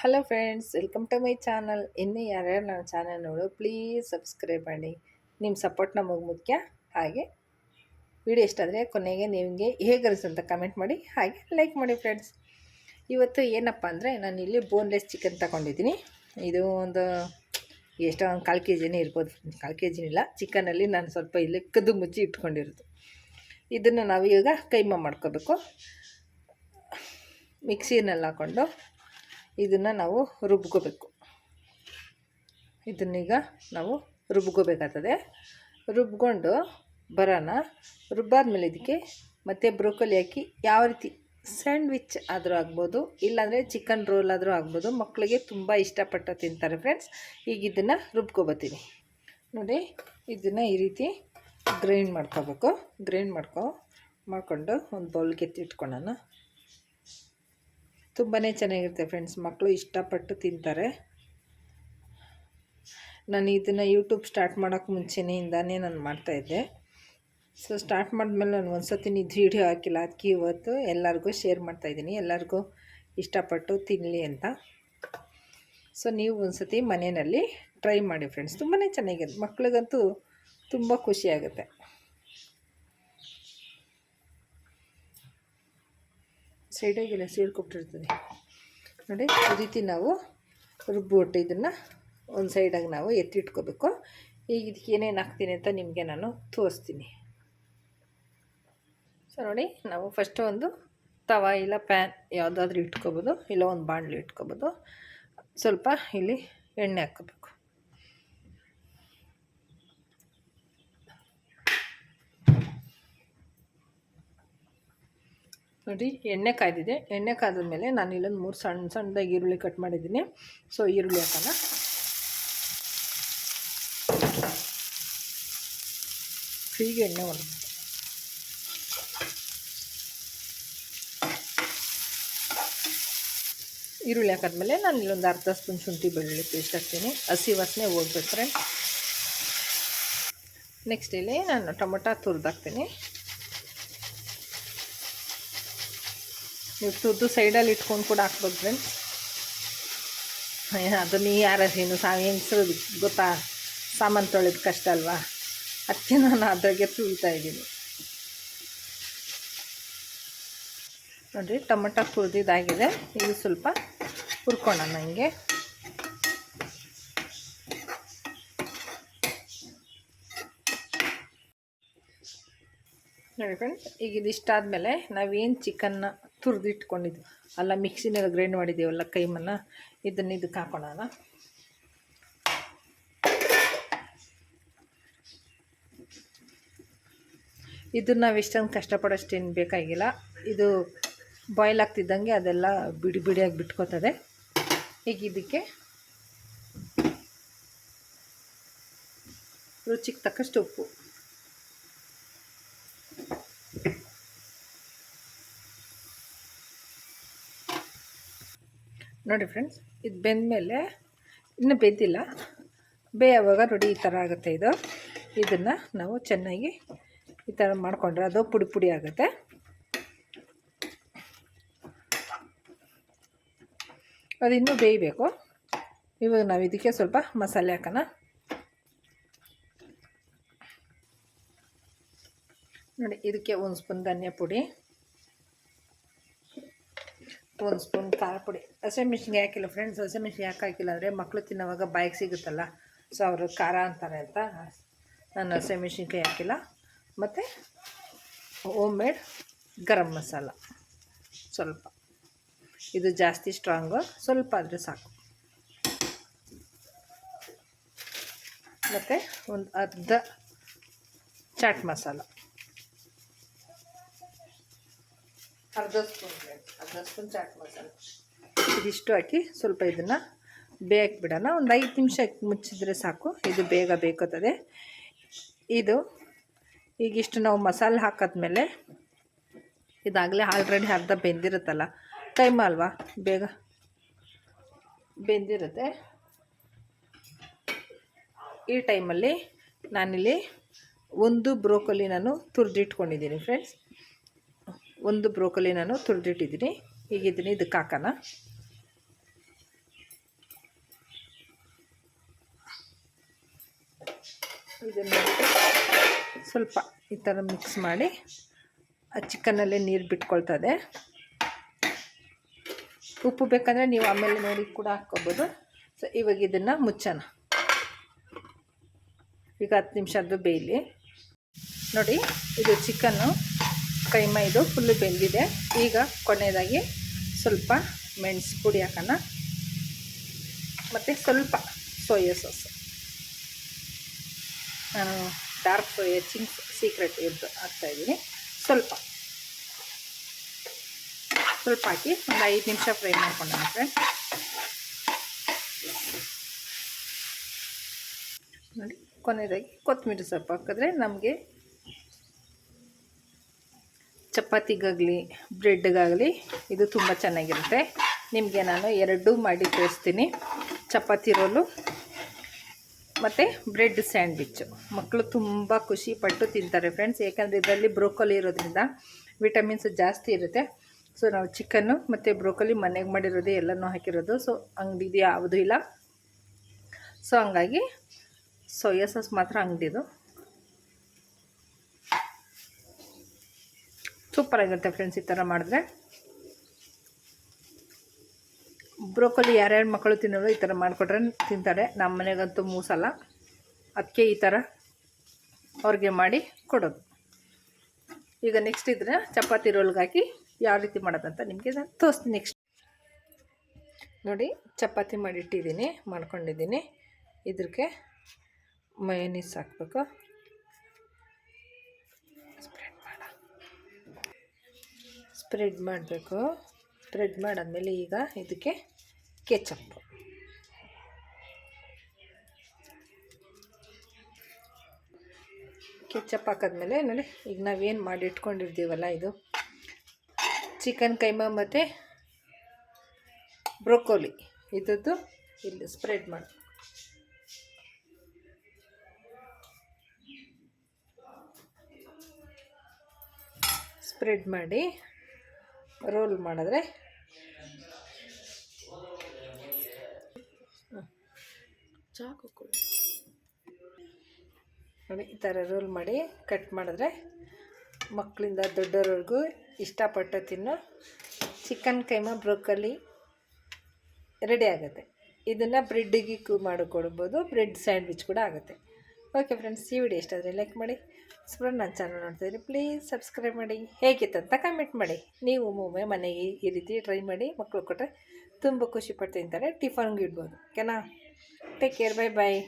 Hello friends welcome to my channel ಇನ್ನೂ ಯಾರ್ಯಾರು ನನ್ನ ಚಾನಲ್ ನೋಡು ಪ್ಲೀಸ್ ಸಬ್ಸ್ಕ್ರೈಬ್ ಮಾಡಿ. ನಿಮ್ಮ ಸಪೋರ್ಟ್ ನಮಗೆ ಮುಖ್ಯ. ಹಾಗೆ ವಿಡಿಯೋ ಇಷ್ಟ ಆದರೆ ಕೊನೆಗೆ ನಿಮಗೆ ಹೇಗೆ ಅಂತ ಕಮೆಂಟ್ ಮಾಡಿ, ಹಾಗೆ ಲೈಕ್ ಮಾಡಿ ಫ್ರೆಂಡ್ಸ್ ಇವತ್ತು ಏನಪ್ಪ ಅಂದರೆ ನಾನು ಇಲ್ಲಿ ಬೋನ್ಲೆಸ್ ಚಿಕನ್ ತಗೊಂಡಿದ್ದೀನಿ. ಇದು ಒಂದು ಎಷ್ಟೋ ಒಂದು ಕಾಲು ಕೆ ಜಿನೇ ಇರ್ಬೋದು. ಕಾಲು ಕೆ ಜಿನಿಲ್ಲ ಚಿಕನಲ್ಲಿ ನಾನು ಸ್ವಲ್ಪ ಇಲ್ಲಿ ಕದ್ದು ಮುಚ್ಚಿ ಇಟ್ಕೊಂಡಿರೋದು. ಇದನ್ನು ನಾವು ಈಗ ಕೈಮ ಮಾಡ್ಕೋಬೇಕು. ಮಿಕ್ಸಿನಲ್ಲಿ ಹಾಕ್ಕೊಂಡು ಇದನ್ನು ನಾವು ರುಬ್ಕೋಬೇಕು. ಇದನ್ನೀಗ ನಾವು ರುಬ್ಕೋಬೇಕಾಗ್ತದೆ. ರುಬ್ಕೊಂಡು ಬರೋಣ. ರುಬ್ಬಾದ್ಮೇಲೆ ಇದಕ್ಕೆ ಮತ್ತು ಬ್ರೋಕೊಲಿ ಹಾಕಿ ಯಾವ ರೀತಿ ಸ್ಯಾಂಡ್ವಿಚ್ ಆದರೂ ಆಗ್ಬೋದು, ಇಲ್ಲಾಂದರೆ ಚಿಕನ್ ರೋಲ್ ಆದರೂ ಆಗ್ಬೋದು. ಮಕ್ಕಳಿಗೆ ತುಂಬ ಇಷ್ಟಪಟ್ಟು ತಿಂತಾರೆ ಫ್ರೆಂಡ್ಸ್. ಈಗ ಇದನ್ನು ರುಬ್ಕೊಬತ್ತೀನಿ. ನೋಡಿ, ಇದನ್ನು ಈ ರೀತಿ ಗ್ರೈಂಡ್ ಮಾಡ್ಕೋಬೇಕು. ಗ್ರೈಂಡ್ ಮಾಡ್ಕೊ, ಮಾಡಿಕೊಂಡು ಒಂದು ಬೌಲ್ಗೆ ಎತ್ತಿಟ್ಕೊಳ್ಳೋಣ. ತುಂಬಾ ಚೆನ್ನಾಗಿರುತ್ತೆ ಫ್ರೆಂಡ್ಸ್. ಮಕ್ಕಳು ಇಷ್ಟಪಟ್ಟು ತಿಂತಾರೆ. ನಾನು ಇದನ್ನು ಯೂಟ್ಯೂಬ್ ಸ್ಟಾರ್ಟ್ ಮಾಡೋಕ್ಕೆ ಮುಂಚೆನೆಯಿಂದಾನೇ ನಾನು ಮಾಡ್ತಾಯಿದ್ದೆ ಸೊ ಸ್ಟಾರ್ಟ್ ಮಾಡಿದ್ಮೇಲೆ ನಾನು ಒಂದು ಸತಿ ನಿದ್ದು ವೀಡಿಯೋ ಹಾಕಿಲ್ಲ ಅದಕ್ಕೆ ಇವತ್ತು ಎಲ್ಲರಿಗೂ ಶೇರ್ ಮಾಡ್ತಾಯಿದ್ದೀನಿ ಎಲ್ಲರಿಗೂ ಇಷ್ಟಪಟ್ಟು ತಿನ್ನಲಿ ಅಂತ. ಸೊ ನೀವು ಒಂದು ಸತಿ ಮನೆಯಲ್ಲಿ ಟ್ರೈ ಮಾಡಿ ಫ್ರೆಂಡ್ಸ್. ತುಂಬಾ ಚೆನ್ನಾಗಿದೆ. ಮಕ್ಳಿಗಂತೂ ತುಂಬ ಖುಷಿಯಾಗುತ್ತೆ ಸೈಡಾಗೆಲ್ಲ ಸೇರ್ಕೊಬಿಟ್ಟಿರ್ತದೆ ನೋಡಿ, ಈ ರೀತಿ ನಾವು ರುಬ್ಬಿಬಿಟ್ಟು ಇದನ್ನು ಒಂದು ಸೈಡಾಗಿ ನಾವು ಎತ್ತಿಟ್ಕೋಬೇಕು. ಈಗ ಇದಕ್ಕೆ ಏನೇನು ಹಾಕ್ತೀನಿ ಅಂತ ನಿಮಗೆ ನಾನು ತೋರಿಸ್ತೀನಿ. ಸೊ ನೋಡಿ, ನಾವು ಫಸ್ಟು ಒಂದು ತವ ಇಲ್ಲ ಪ್ಯಾನ್ ಯಾವುದಾದ್ರೂ ಇಟ್ಕೋಬೋದು, ಇಲ್ಲ ಒಂದು ಬಾಣಲಿ ಇಟ್ಕೋಬೋದು. ಸ್ವಲ್ಪ ಇಲ್ಲಿ ಎಣ್ಣೆ ಹಾಕ್ಕೋಬೇಕು. ನೋಡಿ, ಎಣ್ಣೆ ಕಾಯ್ದಿದೆ. ಎಣ್ಣೆ ಕಾದ ಮೇಲೆ ನಾನು ಇಲ್ಲೊಂದು ಮೂರು ಸಣ್ಣ ಸಣ್ಣದಾಗಿ ಈರುಳ್ಳಿ ಕಟ್ ಮಾಡಿದ್ದೀನಿ. ಸೊ ಈರುಳ್ಳಿ ಹಾಕೋಣ. ಹೀಗೆ ಎಣ್ಣೆ ಒಂದು ಈರುಳ್ಳಿ ಹಾಕಿದ್ಮೇಲೆ ನಾನು ಇಲ್ಲೊಂದು ಅರ್ಧ ಸ್ಪೂನ್ ಶುಂಠಿ ಬೆಳ್ಳುಳ್ಳಿ ಪೇಸ್ಟ್ ಹಾಕ್ತೀನಿ. ಹಸಿ ವಾಸನೆ ಹೋಗ್ಬಿಟ್ರೆ ನೆಕ್ಸ್ಟ್ ಇಲ್ಲಿ ನಾನು ಟೊಮೊಟೊ ತುರಿದಾಕ್ತೀನಿ ನೀವು ತುದ್ದು ಸೈಡಲ್ಲಿ ಇಟ್ಕೊಂಡು ಕೂಡ ಹಾಕ್ಬೋದು ಫ್ರೆಂಡ್ಸ್ ಅದನ್ನು ಯಾರ ಏನು ಸಾ ಹೆಂಗಸರು ಗೊತ್ತಾ? ಸಾಮಾನು ತೊಳೆದು ಕಷ್ಟ ಅಲ್ವಾ? ಅದಕ್ಕೆ ನಾನು ಅದ್ರಾಗೆ ತುಳಿತಾ ಇದ್ದೀನಿ. ನೋಡಿರಿ, ಟೊಮೊಟೊ ಕುರ್ದಿದಾಗಿದೆ ಇದು ಸ್ವಲ್ಪ ಹುರ್ಕೊಳ್ಳೋಣ ನನಗೆ ನೋಡಿ ಫ್ರೆಂಡ್ಸ್ ಈಗ ಇದಿಷ್ಟ ಆದಮೇಲೆ ನಾವೇನು ಚಿಕನ್ನ ತುರಿದಿಟ್ಕೊಂಡಿದ್ವಿ. ಅಲ್ಲ ಮಿಕ್ಸಿನಲ್ಲಿ ಗ್ರೈಂಡ್ ಮಾಡಿದ್ದೀವಲ್ಲ ಕೈಮನ್ನು, ಇದನ್ನು ಇದಕ್ಕೆ ಹಾಕೋಣ ಇದನ್ನು ನಾವು ಎಷ್ಟೊಂದು ಕಷ್ಟಪಡೋಷ್ಟೇನು ಬೇಕಾಗಿಲ್ಲ. ಇದು ಬಾಯ್ಲ್ ಆಗ್ತಿದ್ದಂಗೆ ಅದೆಲ್ಲ ಬಿಡಿ ಬಿಡಿಯಾಗಿ ಬಿಟ್ಕೋತದೆ. ಈಗ ಇದಕ್ಕೆ ರುಚಿಗೆ ತಕ್ಕಷ್ಟು ಉಪ್ಪು. ನೋಡಿ ಫ್ರೆಂಡ್ಸ್ ಇದು ಬೆಂದಮೇಲೆ ಇನ್ನೂ ಬೆಂದಿಲ್ಲ. ಬೇಯುವಾಗ ನೋಡಿ ಈ ಥರ ಆಗುತ್ತೆ ಇದು. ಇದನ್ನು ನಾವು ಚೆನ್ನಾಗಿ ಈ ಥರ ಮಾಡಿಕೊಂಡ್ರೆ ಅದು ಪುಡಿ ಪುಡಿ ಆಗುತ್ತೆ. ಅದು ಇನ್ನೂ ಬೇಯಬೇಕು. ಇವಾಗ ನಾವು ಇದಕ್ಕೆ ಸ್ವಲ್ಪ ಮಸಾಲೆ ಹಾಕೋಣ. ನೋಡಿ, ಇದಕ್ಕೆ ಒಂದು ಸ್ಪೂನ್ ಧನಿಯಾ ಪುಡಿ. ಒಂದು ಸ್ಪೂನ್ ಖಾರ ಪುಡಿ. ಹಸಿಮೆಣ್ಸಿನ್ಗೆ ಹಾಕಿಲ್ಲ ಫ್ರೆಂಡ್ಸ್ ಹಸಿಮೆಣ್ಸಿನ್ಗೆ ಯಾಕೆ ಹಾಕಿಲ್ಲ ಅಂದರೆ ಮಕ್ಕಳು ತಿನ್ನೋವಾಗ ಬಾಯಿಗೆ ಸಿಗುತ್ತಲ್ಲ ಸೊ ಅವರು ಖಾರ ಅಂತಾರೆ ಅಂತ. ನಾನು ಹಸಿಮೆಣ್ಸಿನ್ಕಾಯಿ ಹಾಕಿಲ್ಲ. ಮತ್ತು ಹೋಮ್ ಮೇಡ್ ಗರಂ ಮಸಾಲ. ಸ್ವಲ್ಪ. ಇದು ಜಾಸ್ತಿ ಸ್ಟ್ರಾಂಗು ಸ್ವಲ್ಪ ಆದರೆ ಸಾಕು. ಮತ್ತು ಒಂದು ಅರ್ಧ ಚಾಟ್ ಮಸಾಲ. ಅರ್ಧ ಸ್ಪೂನ್ ಇದಿಷ್ಟು ಹಾಕಿ ಸ್ವಲ್ಪ ಇದನ್ನು ಬೇಯಕ್ಕೆ ಬಿಡೋಣ. ಒಂದು ಐದು ನಿಮಿಷ ಮುಚ್ಚಿದ್ರೆ ಸಾಕು. ಇದು ಬೇಗ ಬೇಕುತ್ತದೆ. ಇದು ಈಗಿಷ್ಟು ನಾವು ಮಸಾಲೆ ಹಾಕಿದ್ಮೇಲೆ ಇದಾಗಲೇ ಆಲ್ರೆಡಿ ಅರ್ಧ ಬೆಂದಿರುತ್ತಲ್ಲ. ಟೈಮ್ ಅಲ್ವಾ? ಬೇಗ ಬೆಂದಿರುತ್ತೆ. ಈ ಟೈಮಲ್ಲಿ ನಾನಿಲ್ಲಿ ಒಂದು ಬ್ರೋಕೊಲಿ ನಾನು ತುರಿದಿಟ್ಕೊಂಡಿದ್ದೀನಿ ಫ್ರೆಂಡ್ಸ್ ಒಂದು ಬ್ರೋಕೊಲಿ ನಾನು ತುರಿದಿಟ್ಟಿದ್ದೀನಿ. ಈಗ ಇದಕ್ಕೆ ಹಾಕೋಣ ಇದನ್ನು ಸ್ವಲ್ಪ ಈ ಥರ ಮಿಕ್ಸ್ ಮಾಡಿ ಆ ಚಿಕನಲ್ಲೇ ನೀರು ಬಿಟ್ಕೊಳ್ತದೆ. ಉಪ್ಪು ಬೇಕಂದರೆ ನೀವು ಆಮೇಲೆ ನೋಡಿ ಕೂಡ ಹಾಕ್ಕೋಬೋದು. ಸೊ ಇವಾಗ ಇದನ್ನು ಮುಚ್ಚೋಣ. ಈಗ ಹತ್ತು ನಿಮಿಷದ್ದು ಬೇಯಲಿ. ನೋಡಿ, ಇದು ಚಿಕನ್ನು ಕೈಮ ಇದು ಫುಲ್ಲು ಬೆಂದಿದೆ. ಈಗ ಕೊನೆಯದಾಗಿ ಸ್ವಲ್ಪ ಮೆಣಸು ಪುಡಿ ಹಾಕೋಣ. ಮತ್ತು ಸ್ವಲ್ಪ ಸೋಯಾ ಸಾಸ್. ನಾನು ಡಾರ್ಕ್ ಸೋಯಾ ಚಿಂಗ್ಸ್ ಸೀಕ್ರೆಟ್ ಇದ್ದು ಹಾಕ್ತಾಯಿದ್ದೀನಿ ಸ್ವಲ್ಪ. ಸ್ವಲ್ಪ ಹಾಕಿ ಒಂದು ಐದು ನಿಮಿಷ ಫ್ರೈ ಮಾಡ್ಕೊಂಡು ಫ್ರೆಂಡ್ ನೋಡಿ, ಕೊನೆಯದಾಗಿ ಕೊತ್ತಂಬರಿ ಸೊಪ್ಪು ಹಾಕಿದ್ರೆ ನಮಗೆ ಚಪಾತಿಗಾಗಲಿ, ಬ್ರೆಡ್ಗಾಗಲಿ ಇದು ತುಂಬ ಚೆನ್ನಾಗಿರುತ್ತೆ. ನಿಮಗೆ ನಾನು ಎರಡೂ ಮಾಡಿ ತೋರಿಸ್ತೀನಿ. ಚಪಾತಿ ರೋಲು ಮತ್ತು ಬ್ರೆಡ್ ಸ್ಯಾಂಡ್ವಿಚ್ಚು. ಮಕ್ಕಳು ತುಂಬ ಖುಷಿಪಟ್ಟು ತಿಂತಾರೆ ಫ್ರೆಂಡ್ಸ್. ಏಕೆಂದರೆ ಇದರಲ್ಲಿ ಬ್ರೋಕೊಲಿ ಇರೋದ್ರಿಂದ ವಿಟಮಿನ್ಸ್ ಜಾಸ್ತಿ ಇರುತ್ತೆ. ಸೊ ನಾವು ಚಿಕನ್ನು ಮತ್ತು ಬ್ರೋಕೊಲಿ ಮನೆಗೆ ಮಾಡಿರೋದು ಎಲ್ಲನೂ ಹಾಕಿರೋದು. ಸೊ ಅಂಗಡಿದು ಯಾವುದೂ ಇಲ್ಲ. ಸೊ ಹಂಗಾಗಿ ಸೋಯಾ ಸಾಸ್ ಮಾತ್ರ ಅಂಗಡಿದು. ಸೂಪರಾಗಿರುತ್ತೆ ಫ್ರೆಂಡ್ಸ್ ಈ ಥರ ಮಾಡಿದ್ರೆ. ಬ್ರೋಕೊಲಿ ಯಾರ್ಯಾರು ಮಕ್ಕಳು ತಿನ್ನೋರು ಈ ಥರ ಮಾಡಿಕೊಟ್ರೆ ತಿಂತಾರೆ. ನಮ್ಮ ಮನೆಗಂತೂ ಮೂಸಲ್ಲ. ಅದಕ್ಕೆ ಈ ಥರ ಅವ್ರಿಗೆ ಮಾಡಿ ಕೊಡೋದು. ಈಗ ನೆಕ್ಸ್ಟ್ ಇದ್ರೆ ಚಪಾತಿ ರೋಲ್ಗೆ ಹಾಕಿ ಯಾವ ರೀತಿ ಮಾಡೋದಂತ ನಿಮಗೆ ನಾನು ತೋರಿಸ್ತೀನಿ ನೆಕ್ಸ್ಟ್ ನೋಡಿ, ಚಪಾತಿ ಮಾಡಿಟ್ಟಿದ್ದೀನಿ, ಮಾಡ್ಕೊಂಡಿದ್ದೀನಿ. ಇದಕ್ಕೆ ಮಯೋನೀಸ್ ಹಾಕ್ಬೇಕು. ಸ್ಪ್ರೆಡ್ ಮಾಡಬೇಕು. ಸ್ಪ್ರೆಡ್ ಮಾಡಾದಮೇಲೆ ಈಗ ಇದಕ್ಕೆ ಕೆಚಪ್ ಕೆಚಪ್ ಹಾಕಿದ್ಮೇಲೆ ನೋಡಿ, ಈಗ ನಾವೇನು ಮಾಡಿ ಇಟ್ಕೊಂಡಿರ್ತೀವಲ್ಲ ಇದು? ಚಿಕನ್ ಕೈಮಾ ಮತ್ತು ಬ್ರೊಕೋಲಿ ಇದ್ದದ್ದು ಇಲ್ಲಿ ಸ್ಪ್ರೆಡ್ ಮಾಡಿ. ಸ್ಪ್ರೆಡ್ ಮಾಡಿ. ರೋಲ್ ಮಾಡಿದ್ರೆ ಚಾಕು ನೋಡಿ, ಈ ಥರ ರೋಲ್ ಮಾಡಿ ಕಟ್ ಮಾಡಿದ್ರೆ ಮಕ್ಕಳಿಂದ ದೊಡ್ಡವ್ರವ್ರಿಗೂ ಇಷ್ಟಪಟ್ಟು ತಿನ್ನೋ ಚಿಕನ್ ಕೈಮಾ ಬ್ರೋಕಲಿ ರೆಡಿ ಆಗುತ್ತೆ. ಇದನ್ನು ಬ್ರೆಡ್ಡಿಗೆ ಮಾಡಿಕೊಡ್ಬೋದು, ಬ್ರೆಡ್ ಸ್ಯಾಂಡ್ವಿಚ್ ಕೂಡ ಆಗುತ್ತೆ. ಓಕೆ ಫ್ರೆಂಡ್ಸ್, ಈ ವಿಡಿಯೋ ಇಷ್ಟಾದರೆ ಲೈಕ್ ಮಾಡಿ ಸ್ಪ್ರೆಡ್ ನನ್ನ ಚಾನಲ್ ನೋಡ್ತಾಯಿದ್ರಿ ಪ್ಲೀಸ್ ಸಬ್ಸ್ಕ್ರೈಬ್ ಮಾಡಿ. ಹೇಗಿತ್ತು ಅಂತ ಕಮೆಂಟ್ ಮಾಡಿ. ನೀವು ಒಮ್ಮೊಮ್ಮೆ ಮನೆಗೆ ಈ ರೀತಿ ಟ್ರೈ ಮಾಡಿ ಮಕ್ಕಳು ಕೊಟ್ಟರೆ ತುಂಬ ಖುಷಿ ಪಟ್ಟು ತಿಂತಾರೆ ಟಿಫನ್ಗೆ ಇಡ್ಬೋದು. ಓಕೆನಾ? Take care bye bye